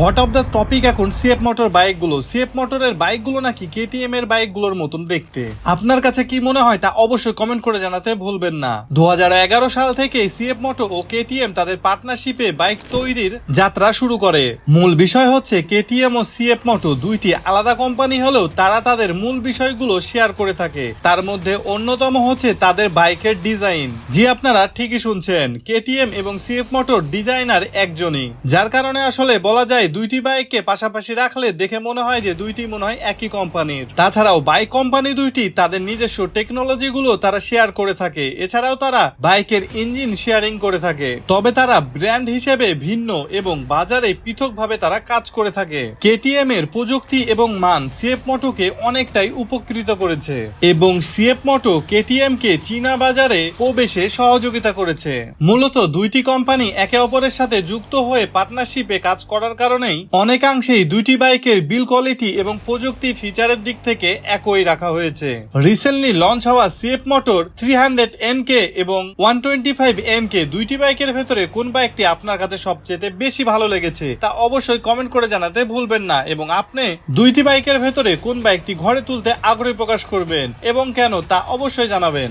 Hot of the topic এখন? CF motor বাইকগুলো CF মোটরের বাইকগুলো নাকি কেটিএম এর বাইকগুলোর মতন দেখতে? আপনার কাছে কি মনে হয় তা অবশ্যই কমেন্ট করে জানাতে ভুলবেন না। দু হাজার এগারো সাল থেকে সিএফ মোটো ও কেটিএম তাদের পার্টনারশিপে বাইক তৈরির যাত্রা শুরু করে। মূল বিষয় হচ্ছে কেটিএম ও সিএফ মোটো দুইটি আলাদা কোম্পানি হলেও তারা তাদের মূল বিষয়গুলো শেয়ার করে থাকে। তার মধ্যে অন্যতম হচ্ছে তাদের বাইকের ডিজাইন জি, আপনারা ঠিকই শুনছেন। কেটিএম এবং সিএফ মোটর ডিজাইনার একজনই। যার কারণে আসলে বলা যায় দুইটি বাইককে পাশাপাশি রাখলে দেখে মনে হয় যে দুইটি মনে হয় একই কোম্পানির তাছাড়াও বাইক কোম্পানি দুইটি তাদের নিজস্ব টেকনোলজি গুলো তারা শেয়ার করে থাকে। এছাড়াও তারা বাইকের ইঞ্জিন শেয়ারিং করে থাকে। তবে তারা ব্র্যান্ড হিসেবে ভিন্ন এবং বাজারে পৃথকভাবে তারা কাজ করে থাকে। কেটিএম এর প্রযুক্তি এবং মান সিএফ মোটোকে অনেকটাই উপকৃত করেছে এবং সিএফ মোটো কেটিএম কে চীনা বাজারে প্রবেশে সহযোগিতা করেছে। মূলত দুইটি কোম্পানি একে অপরের সাথে যুক্ত হয়ে পার্টনারশিপে কাজ করার কারণেই অনেকাংশেই দুইটি বাইকের বিল কোয়ালিটি এবং প্রযুক্তি ফিচারের দিক থেকে একই রাখা হয়েছে। রিসেন্টলি লঞ্চ হওয়া CF motor three hundred N K এবং one twenty five N K দুইটি বাইকের ভেতরে কোন বাইকটি আপনার কাছে সবচেয়ে বেশি ভালো লেগেছে তা অবশ্যই কমেন্ট করে জানাতে ভুলবেন না এবং আপনি দুইটি বাইকের ভেতরে কোন বাইকটি ঘরে তুলতে আগ্রহী প্রকাশ করবেন এবং কেন তা অবশ্যই জানাবেন।